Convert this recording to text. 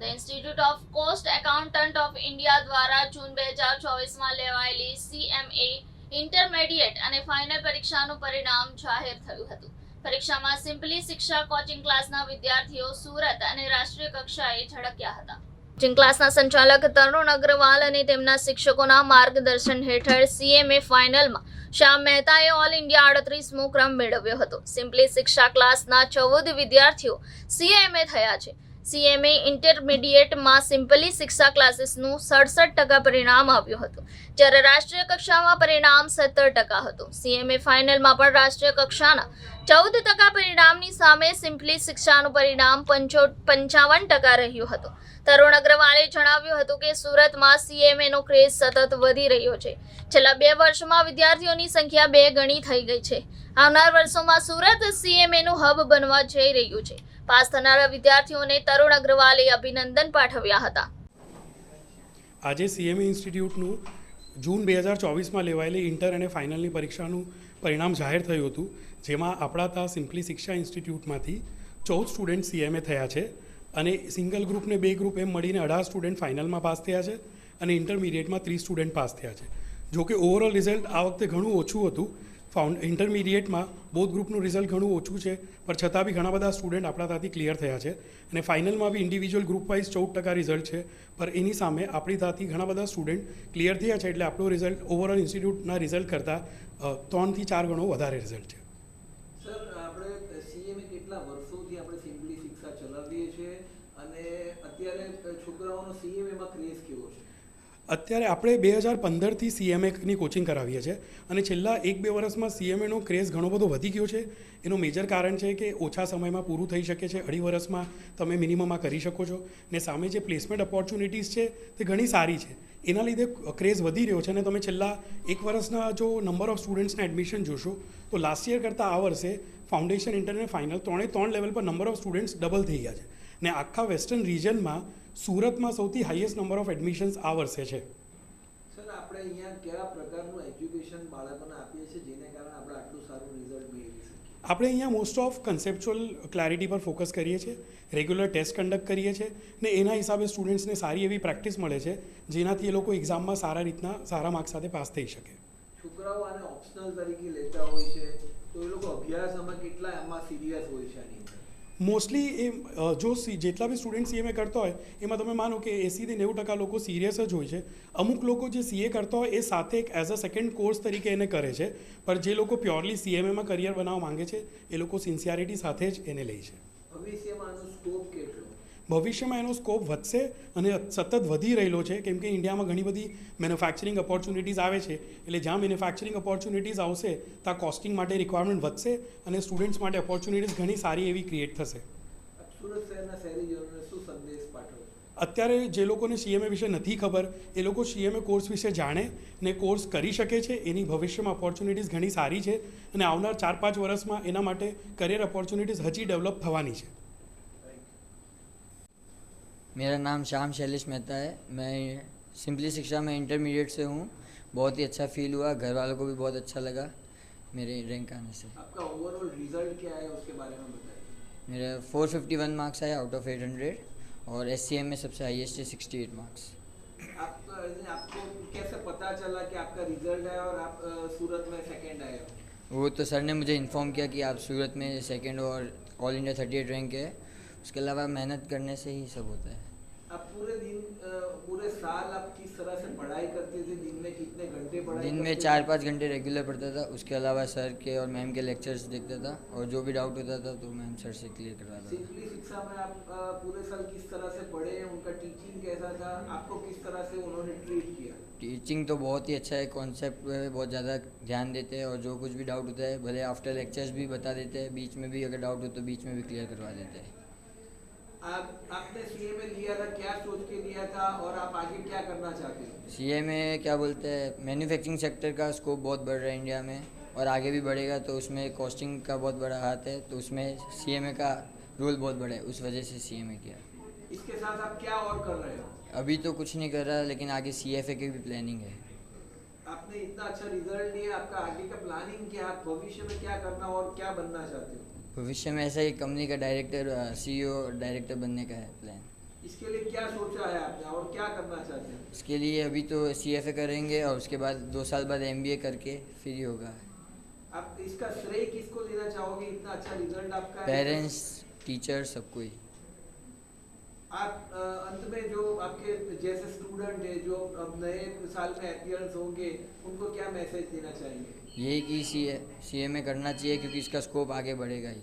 The institute of cost accountant of India દ્વારા June બે હજાર ચોવીસમાં લેવાયેલી સીએમએ ઇન્ટરમીડિયેટ અને ફાઇનલ પરીક્ષાનું પરિણામ જાહેર થયું હતું. પરીક્ષામાં સિમ્પલી શિક્ષા કોચિંગ ક્લાસના વિદ્યાર્થીઓ સુરત અને રાષ્ટ્રીય કક્ષાએ ઝળક્યા હતા. કોચિંગ ક્લાસના સંચાલક તરુણ અગ્રવાલ અને તેમના શિક્ષકોના માર્ગદર્શન હેઠળ સીએમએ ફાઇનલમાં શ્યામ મહેતાએ ઓલ ઇન્ડિયા અડત્રીસમો ક્રમ મેળવ્યો હતો. સિમ્પલી શિક્ષા ક્લાસના ચૌદ વિદ્યાર્થીઓ સીએમએ થયા છે. સીએમએ ઇન્ટરમીડિયેટમાં સિમ્પલી શિક્ષા ક્લાસીસનું સડસઠ ટકા પરિણામ આવ્યું હતું. જ્યારે રાષ્ટ્રીય કક્ષામાં પરિણામ સત્તર ટકા હતું. સીએમએ ફાઇનલમાં પણ રાષ્ટ્રીય કક્ષાના ચૌદ ટકા પરિણામની સામે સિમ્પલી શિક્ષાનું પરિણામ પંચો, પંચાવન ટકા રહ્યું હતું. તરુણ અગ્રવાલે જણાવ્યું હતું કે સુરતમાં સીએમએનો ક્રેઝ સતત વધી રહ્યો છે. છેલ્લા બે વર્ષમાં વિદ્યાર્થીઓની સંખ્યા બે ગણી થઈ ગઈ છે. આવનાર વર્ષોમાં સુરત સીએમએનું હબ બનવા જઈ રહ્યું છે. પાસ થનારા વિદ્યાર્થીઓને તરુણ અગ્રવાલે અભિનંદન પાઠવ્યા હતા. આજે સીએમએ ઇન્સ્ટિટ્યૂટનું જૂન બે હજાર ચોવીસમાં લેવાયેલી ઇન્ટર અને ફાઇનલની પરીક્ષાનું પરિણામ જાહેર થયું હતું, જેમાં આપણા તા સિમ્પલી શિક્ષા ઇન્સ્ટિટ્યૂટમાંથી ચૌદ સ્ટુડન્ટ સીએમએ થયા છે અને સિંગલ ગ્રુપને બે ગ્રુપ એમ મળીને અઢાર સ્ટુડન્ટ ફાઇનલમાં પાસ થયા છે અને ઇન્ટરમીડિયેટમાં ત્રીસ સ્ટુડન્ટ પાસ થયા છે. જોકે ઓવરઓલ રિઝલ્ટ આ વખતે ઘણું ઓછું હતું ફાઉન્ડ ઇન્ટરમીડિયેટમાં બોધ ગ્રુપનું રિઝલ્ટ ઘણું ઓછું છે, પણ છતાં બી ઘણા બધા સ્ટુડન્ટ આપણા ત્યાંથી ક્લિયર થયા છે. અને ફાઇનલમાં બી ઇન્ડિવિજ્યુઅલ ગ્રુપ વાઇઝ ચૌદ ટકા રિઝલ્ટ છે પર એની સામે આપણી ત્યાંથી ઘણા બધા સ્ટુડન્ટ ક્લિયર થયા છે, એટલે આપણું રિઝલ્ટ ઓવરઓલ ઇન્સ્ટિટ્યૂટના રિઝલ્ટ કરતાં ત્રણથી ચાર ગણો વધારે રિઝલ્ટ છે. સર, આપણે સીએમએ કેટલા વર્ષોથી આપણે સિમ્પલી શિક્ષા ચલાવીએ છીએ? અને અત્યારે છોકરાઓનો સીએમએમાં ક્રેઝ કેવો છે? અત્યારે આપણે બે હજાર પંદરથી સીએમએની કોચિંગ કરાવીએ છીએ અને છેલ્લા એક બે વર્ષમાં સીએમએનો ક્રેઝ ઘણો બધો વધી ગયો છે. એનું મેજર કારણ છે કે ઓછા સમયમાં પૂરું થઈ શકે છે. અઢી વર્ષમાં તમે મિનિમમમાં કરી શકો છો. ને સામે જે પ્લેસમેન્ટ ઓપોર્ચ્યુનિટીઝ છે તે ઘણી સારી છે. એના લીધે ક્રેઝ વધી રહ્યો છે અને તમે છેલ્લા એક વર્ષના જો નંબર ઓફ સ્ટુડન્ટ્સના એડમિશન જોશો, તો લાસ્ટ યર કરતાં આ વર્ષે ફાઉન્ડેશન ઇન્ટરને ફાઇનલ ત્રણે ત્રણ લેવલ પર નંબર ઓફ સ્ટુડન્ટ્સ ડબલ થઈ ગયા છે. ને આખા વેસ્ટર્ન રિજનમાં સુરતમાં સૌથી હાઈએસ્ટ નંબર ઓફ એડમિશન્સ આ વર્ષે છે. સર આપણે અહીંયા કયા પ્રકારનું એજ્યુકેશન બાળકોને આપીએ છીએ જેને કારણે આપણે આટલું સારું રિઝલ્ટ મેળવી શકીએ? આપણે અહીંયા મોસ્ટ ઓફ કન્સેપ્ચ્યુઅલ ક્લેરિટી પર ફોકસ કરીએ છીએ રેગ્યુલર ટેસ્ટ કન્ડક્ટ કરીએ છીએ ને એના હિસાબે સ્ટુડન્ટ્સને સારી એવી પ્રેક્ટિસ મળે છે જેનાથી એ લોકો એક્ઝામમાં સારા રીતના સારા માર્ક્સ સાથે પાસ થઈ શકે. છોકરાઓ આને ઓપ્શનલ તરીકે લેતા હોય છે તો એ લોકો અભ્યાસમાં કેટલા એમાં સિરિયસ હોય છે આની મોસ્ટલી એ જો જેટલા બી સ્ટુડન્ટ સીએમએ કરતા હોય, એમાં તમે માનો કે એંસીથી નેવું ટકા લોકો સિરિયસ જ હોય છે. અમુક લોકો જે સીએ કરતા હોય, એ સાથે એક એઝ અ સેકન્ડ કોર્સ તરીકે એને કરે છે. પણ જે લોકો પ્યોરલી સીએમએમાં કરિયર બનાવવા માંગે છે, એ લોકો સિન્સિયારિટી સાથે જ એને લે છે. સ્કોપ કેટલો ભવિષ્યમાં એનો સ્કોપ વધશે અને સતત વધી રહેલો છે. કેમ કે ઇન્ડિયામાં ઘણી બધી મેન્યુફેક્ચરિંગ ઓપોર્ચ્યુનિટીઝ આવે છે. એટલે જ્યાં મેન્યુફેક્ચરિંગ ઓપોર્ચ્યુનિટીઝ આવશે ત્યાં કોસ્ટિંગ માટે રિક્વાયરમેન્ટ વધશે અને સ્ટુડન્ટ્સ માટે ઓપોર્ચ્યુનિટીઝ ઘણી સારી એવી ક્રિએટ થશે. અત્યારે જે લોકોને સીએમએ વિશે નથી ખબર એ લોકો સીએમએ કોર્સ વિશે જાણે ને કોર્સ કરી શકે છે. એની ભવિષ્યમાં ઓપોર્ચ્યુનિટીઝ ઘણી સારી છે અને આવનાર ચાર પાંચ વર્ષમાં એના માટે કરિયર ઓપોર્ચ્યુનિટીઝ હજી ડેવલપ થવાની છે. मेरा नाम श्याम शैलेश मेहता है। मैं सिंपली शिक्षा में इंटरमीडिएट से हूँ। बहुत ही अच्छा फील हुआ। घर वालों को भी बहुत अच्छा लगा मेरे रैंक आने से। आपका ओवरऑल रिज़ल्ट क्या है? उसके बारे में बताइए। मेरा 451 मार्क्स आया आउट ऑफ़ 800 और एस सी एम में सबसे हाईएस्ट है 68 मार्क्स आप आपको कैसे पता चला कि आपका रिज़ल्ट है और आप सूरत में सेकंड आए हो? वो तो सर ने मुझे इन्फॉर्म किया कि आप सूरत में सेकंड और all India thirty eight rank है। उसके अलावा मेहनत करने से ही सब होता है। आप पूरे दिन पूरे साल आप किस तरह से पढ़ाई करते थे? दिन में कितने घंटे पढ़ाई दिन में चार पाँच घंटे रेगुलर पढ़ता था उसके अलावा सर के और मैम के लेक्चर्स देखता था और जो भी डाउट होता था तो मैम सर से क्लियर करवाता था। सिंपली शिक्षा में आप पूरे साल किस तरह से पढ़े? उनका टीचिंग कैसा था? आपको किस तरह से उन्होंने ट्रीट किया? टीचिंग तो बहुत ही अच्छा है कॉन्सेप्ट पे बहुत ज़्यादा ध्यान देते हैं और जो कुछ भी डाउट होता है भले आफ्टर लेक्चर्स भी बता देते हैं बीच में भी अगर डाउट हो तो बीच में भी क्लियर करवा देते हैं। आप आपने सीए में लिया था क्या सोच के लिया था और आप आगे क्या करना चाहते हो? सी में क्या बोलते हैं मैन्युफैक्चरिंग सेक्टर का स्कोप बहुत बढ़ रहा है इंडिया में और आगे भी बढ़ेगा तो उसमें कॉस्टिंग का बहुत बड़ा हाथ है तो उसमें सी का रोल बहुत बड़ा है उस वजह से सी एम ए किया। इसके साथ आप क्या और कर रहे हो? अभी तो कुछ नहीं कर रहा लेकिन आगे सी एफ़ ए की भी प्लानिंग है। आपने इतना अच्छा रिज़ल्ट लिया आपका आगे का प्लानिंग क्या आप भविष्य में क्या करना और क्या बनना चाहते हो? भविष्य में ऐसा ही कंपनी का डायरेक्टर सीईओ डायरेक्टर बनने का है प्लान इसके लिए क्या सोचा है आपने और क्या करना चाहते हैं? इसके लिए अभी तो सी एफ़ ए करेंगे और उसके बाद दो साल बाद एम बी ए करके फिर ही होगा. आप इसका श्रेय किसको देना चाहोगे? इतना अच्छा रिज़ल्ट आपका पेरेंट्स टीचर सबको ही आप अंत में जो आपके जैसे स्टूडेंट है, जो अब नए साल में एपियर्स होंगे, उनको क्या मैसेज देना चाहेंगे? यही कि सी ए सी ए में करना चाहिए, क्योंकि इसका स्कोप आगे बढ़ेगा ही।